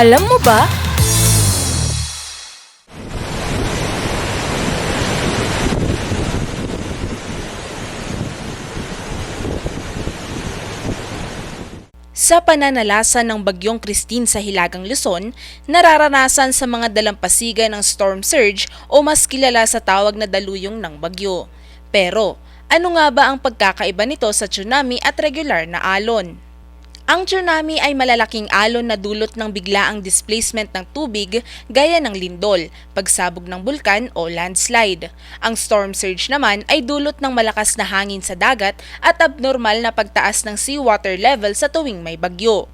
Alam mo ba? Sa pananalasan ng bagyong Christine sa Hilagang Luzon, nararanasan sa mga dalampasigan ng storm surge o mas kilala sa tawag na daluyong ng bagyo. Pero, ano nga ba ang pagkakaiba nito sa tsunami at regular na alon? Ang tsunami ay malalaking alon na dulot ng biglaang displacement ng tubig gaya ng lindol, pagsabog ng bulkan o landslide. Ang storm surge naman ay dulot ng malakas na hangin sa dagat at abnormal na pagtaas ng seawater level sa tuwing may bagyo.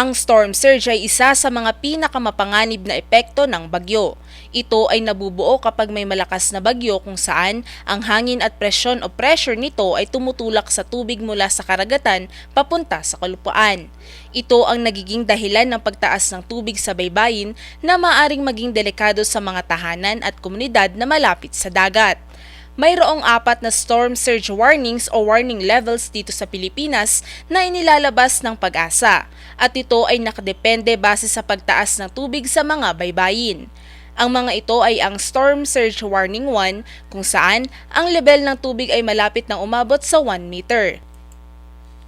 Ang storm surge ay isa sa mga pinakamapanganib na epekto ng bagyo. Ito ay nabubuo kapag may malakas na bagyo kung saan ang hangin at presyon o pressure nito ay tumutulak sa tubig mula sa karagatan papunta sa kalupaan. Ito ang nagiging dahilan ng pagtaas ng tubig sa baybayin na maaring maging delikado sa mga tahanan at komunidad na malapit sa dagat. Mayroong apat na storm surge warnings o warning levels dito sa Pilipinas na inilalabas ng pag-asa at ito ay nakadepende base sa pagtaas ng tubig sa mga baybayin. Ang mga ito ay ang Storm Surge Warning 1 kung saan ang level ng tubig ay malapit na umabot sa 1 meter.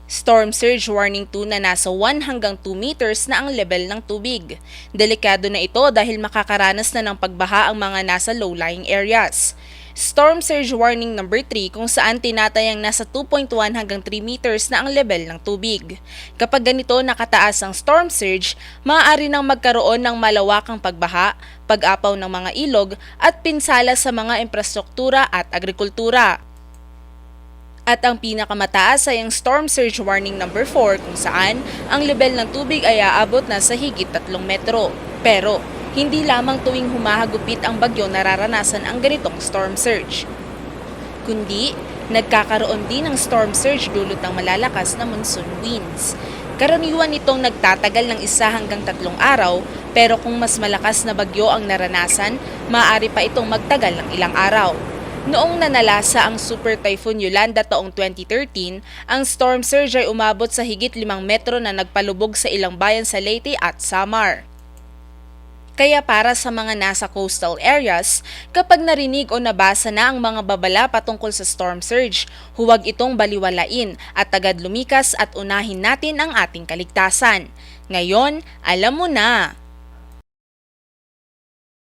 Storm Surge Warning 2 na nasa 1 hanggang 2 meters na ang level ng tubig. Delikado na ito dahil makakaranas na ng pagbaha ang mga nasa low-lying areas. Storm Surge Warning number 3 kung saan tinatayang nasa 2.1 hanggang 3 meters na ang level ng tubig. Kapag ganito nakataas ang storm surge, maaari nang magkaroon ng malawakang pagbaha, pag-apaw ng mga ilog at pinsala sa mga infrastruktura at agrikultura. At ang pinakamataas ay ang Storm Surge Warning number 4 kung saan ang level ng tubig ay aabot na sa higit 3 metro. Pero hindi lamang tuwing humahagupit ang bagyo nararanasan ang ganitong storm surge. Kundi, nagkakaroon din ng storm surge dulot ng malalakas na monsoon winds. Karaniwan itong nagtatagal ng isa hanggang tatlong araw, pero kung mas malakas na bagyo ang naranasan, maaari pa itong magtagal ng ilang araw. Noong nanalasa ang Super Typhoon Yolanda taong 2013, ang storm surge ay umabot sa higit 5 metro na nagpalubog sa ilang bayan sa Leyte at Samar. Kaya para sa mga nasa coastal areas, kapag narinig o nabasa na ang mga babala patungkol sa storm surge, huwag itong baliwalain at agad lumikas at unahin natin ang ating kaligtasan. Ngayon, alam mo na!